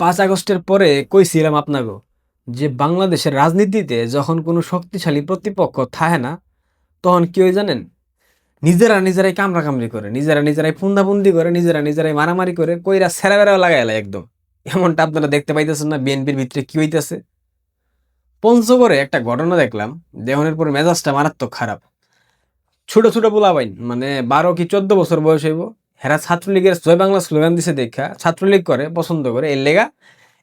পাঁচ আগস্টের পরে কইছিলাম আপনাকে যে বাংলাদেশের রাজনীতিতে যখন কোনো শক্তিশালী প্রতিপক্ষ থাকে না, তখন কি জানেন? নিজেরা নিজেরাই কামড়া কামড়ি করে, নিজেরা নিজেরাই পুন্দাপুন্দি করে, নিজেরা নিজেরাই মারামারি করে, কইরা সেরা বেড়া লাগাইলা একদম। এমনটা আপনারা দেখতে পাইতেছেন না, বিএনপির ভিতরে কী হইতেছে? পঞ্চগড়ে একটা ঘটনা দেখলাম, দেহনের পর মেজাজটা মারাত্মক খারাপ। ছোট ছোট পোলাবাইন মানে বারো কি চোদ্দ বছর বয়স হইব হেরা ছাত্রলীগের জয় বাংলা স্লোগান দিছে দেখা, ছাত্রলীগ করে, পছন্দ করে। এর লেগা,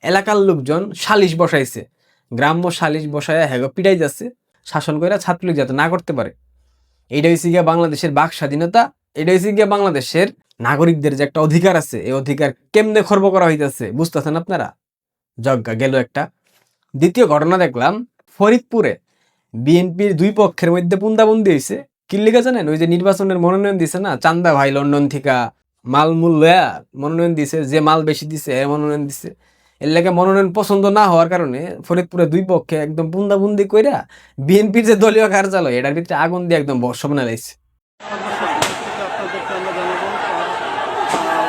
এলাকার লোকজন সালিশ বসাইছে। গ্রাম্য সালিশ বসায় হেগো পিটাই যাচ্ছে, শাসন করে ছাত্রলীগ যাতে না করতে পারে। এইটা হচ্ছে গিয়া বাংলাদেশের বাক স্বাধীনতা এটা হচ্ছে গিয়া বাংলাদেশের নাগরিকদের যে একটা অধিকার আছে, এই অধিকার কেমনে খর্ব করা হইতেছে, বুঝতেছেন আপনারা? যজ্ঞা, গেল একটা। দ্বিতীয় ঘটনা দেখলাম, ফরিদপুরে বিএনপির দুই পক্ষের মধ্যে পুন্দাবন্দি হয়েছে কিল্লিকা জানেন? ওই যে নির্বাচনের মনোনয়ন দিছে না চান্দা ভাই লন্ডন থেকে মাল মূল লয়া মনোনয়ন দিছে যে মাল বেশি দিছে এ মনোনয়ন দিছে। এর লেগে মনোনয়ন পছন্দ না হওয়ার কারণে ফরিদপুরে দুই পক্ষে একদম বুন্দাবুন্দি কইরা বিএনপির যে দলীয় কার্যালয় এটার ভিতরে আগুন দিয়ে একদম বর্ষ বানাই লাইছে আপনাদেরকে আমরা জানাব আহ,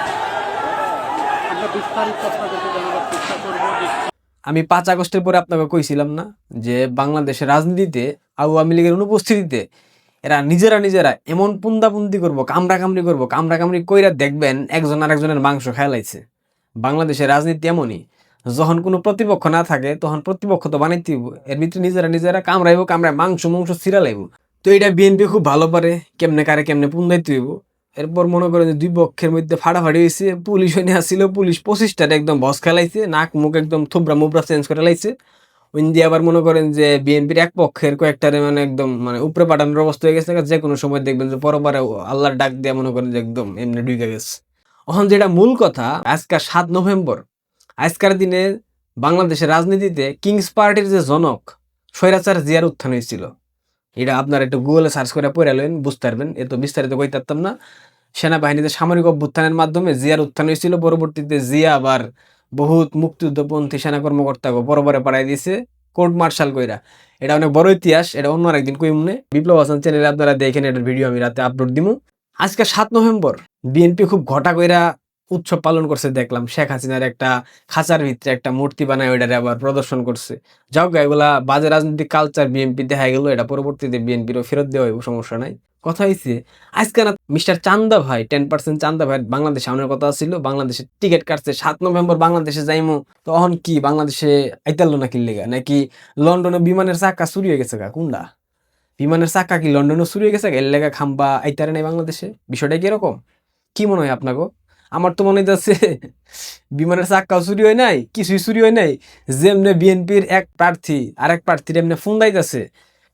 আমরা বিস্তারিত আপনাদেরকে জানাবার চেষ্টা করব যে আমি পাঁচ আগস্টের পরে আপনাকে কইছিলাম না যে বাংলাদেশের রাজনীতিতে আওয়ামী লীগের অনুপস্থিতিতে এরা নিজেরা নিজেরা এমন পুন্দাপুন্দি করব কামড়া কামড়ি করব কামড়া কামড়ি কইরা দেখবেন একজন আরেকজনের মাংস খেলাইছে। বাংলাদেশের রাজনীতি এমনই, যখন কোনো প্রতিপক্ষ না থাকে, তখন প্রতিপক্ষ তো বানাইতে। এর ভিতরে নিজেরা নিজেরা কামড়াইব, কামড়ায় মাংস মাংস ছিড়ালাইব। তো এটা বিএনপি খুব ভালো পারে, কেমনে কারে কেমনে পুন্দাইতে হইব। এরপর মনে করেন যে দুই পক্ষের মধ্যে ফাটাফাটি হয়েছে পুলিশ হয়ে আসছিল, পুলিশ পঁচিশটার একদম বস খেলাইছে, নাক মুখ একদম থুবরা মুবরা চেঞ্জ করে লাইছে। দিয়ে আবার মনে করেন যে বিএনপির এক পক্ষের কয়েকটারে মানে একদম মানে উপরে পাঠানোর অবস্থা হয়ে গেছে। যে কোনো সময় দেখবেন যে পরবারে আল্লাহর ডাক দিয়ে মনে করেন যে একদম এমনি ঢুকে গেছে। এখন যেটা মূল কথা আজকাল সাত নভেম্বর, আজকের দিনে বাংলাদেশের রাজনীতিতে কিংস পার্টির যে জনক স্বৈরাচার জিয়ার উত্থান হয়েছিল, এটা আপনারা একটু গুগলে সার্চ করে পড়ে লেন বুঝতে পারবেন। এত বিস্তারিত কই পারতাম না। সেনাবাহিনীতে সামরিক অভ্যুত্থানের মাধ্যমে জিয়ার উত্থান হয়েছিল। পরবর্তীতে জিয়া আবার বহুত মুক্তিযুদ্ধপন্থী সেনা কর্মকর্তাকে পরপরে পাঠাই দিয়েছে। কোর্ট মার্শাল কইরা। এটা অনেক বড় ইতিহাস, এটা অন্য একদিন কই মনে বিপ্লব হাসান চ্যানেলে আপনারা দেখেন এটার ভিডিও আমি রাতে আপলোড দিব আজকে সাত নভেম্বর, বিএনপি খুব ঘটা কইরা উৎসব পালন করছে, দেখলাম। শেখ হাসিনার একটা খাঁচার ভিতরে একটা মূর্তি বানায়, ওইটারে আবার প্রদর্শন করছে। যাও এগুলা বাজে রাজনৈতিক কালচার বিএনপি দেখা গেল, এটা পরবর্তীতে বিএনপিরও ফেরত দেওয়া সমস্যা নাই। কথা হয়েছে আজকে না মিস্টার চান্দা ভাই টেন পার্সেন্ট চান্দা ভাই বাংলাদেশে আনার কথা ছিল বাংলাদেশে টিকিট কাটছে, সাত নভেম্বর বাংলাদেশে যাইমু। তখন কি বাংলাদেশে আইতাল্লো না কিনলেগা নাকি লন্ডনে বিমানের চাক্কা চুরি হয়ে গেছে গা? কোনটা বিমানের চাক্কা কি লন্ডনে চুরি হয়ে গেছে গা? এর লেগা খাম্বা আইতারে নাই বাংলাদেশে? বিষয়টা কি এরকম? কি মনে হয় আপনাকে আমার তো মনে হইতেছে, বিমানের চাক্কাও চুরি হয় নাই, কিছুই চুরি হয় নাই। যেমনে বিএনপির এক প্রার্থী, আরেক প্রার্থীর এমনি ফোন দাইতেছে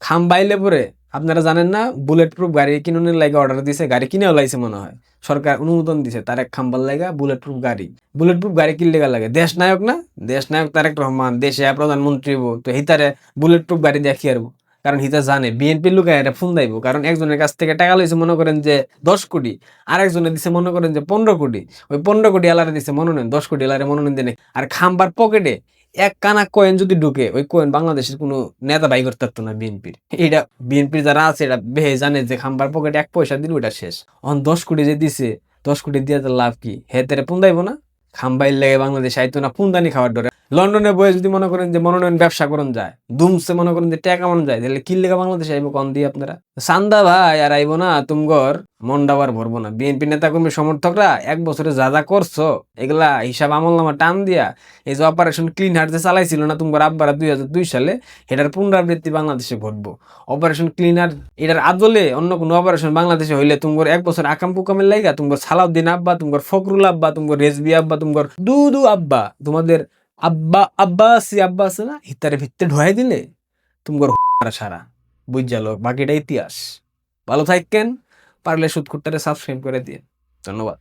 খাম বাইলে পরে আপনারা জানেন না বুলেট প্রুফ গাড়ি কিনুনের লাগে অর্ডার দিছে, গাড়ি কিনেও লাইছে মনে হয়। সরকার অনুমোদন দিছে তার এক খাম্বার লাগা বুলেট প্রুফ গাড়ি। বুলেট প্রুফ গাড়ি কিনলে লাগে। দেশ নায়ক না? দেশ নায়ক তারেক রহমান, দেশে প্রধানমন্ত্রী তো হিতারে বুলেট প্রুফ গাড়ি দেখি আরবো কারণ হিতা জানে, বিএনপির লোক এটা ফোন দাইবো। কারণ একজনের কাছ থেকে টাকা লইছে, মনে করেন যে দশ কোটি। আর একজনে দিছে, মনে করেন যে পনেরো কোটি। ওই পনেরো কোটি আলারে দিছে, মনোনয়ন। দশ কোটি আলারে মনোনয়ন দেনে আর খাম্বার পকেটে এক কানা কয়েন যদি ঢুকে, ওই কয়েন বাংলাদেশের কোনো নেতা বাই করতে পারতো না বিএনপির। এটা বিএনপির যারা আছে এটা বেহে জানে যে খাম্বার পকেটে এক পয়সা দিল ওটা শেষ। অন দশ কোটি যে দিছে, দশ কোটি দিয়ে লাভ কি? হে পুন্দাইব পুন্দাইবো না? খাম্বাইল লেগে বাংলাদেশ আইতো না, পুন্দানি খাওয়ার ডরে। লন্ডনে বয়ে যদি মনে করেন যে মনোনয়ন ব্যবসা করুন যায় দুমসে মনে করেন যে টাকা মন যায়, তাহলে কি লেখা বাংলাদেশে আইবো কম দিয়ে আপনারা? সান্দা ভাই আর আইবো না, তুমগর মন্ডাবার ভরবো না। বিএনপি নেতা কর্মী সমর্থকরা এক বছরে যা যা করছ, এগুলা হিসাব আমল নামা টান দিয়া, এই যে অপারেশন ক্লিন হার্ট যে চালাইছিল না তোমার আব্বারা দুই হাজার দুই সালে, এটার পুনরাবৃত্তি বাংলাদেশে ঘটবো। অপারেশন ক্লিনার এটার আদলে অন্য কোনো অপারেশন বাংলাদেশে হইলে তোমার এক বছর আকাম পুকামের লাইগা তোমার সালাউদ্দিন আব্বা তোমার ফখরুল আব্বা তোমার রেজবি আব্বা তোমার দুদু আব্বা, তোমাদের আব্বা আব্বা আসি আব্বা আছে না, হিতারে ভিত্তে ঢোয়াই দিলে তোমার সারা। বুঝালো বাকিটা ইতিহাস। ভালো থাকেন পারলে সুদ সাবস্ক্রাইব করে দিয়ে ধন্যবাদ।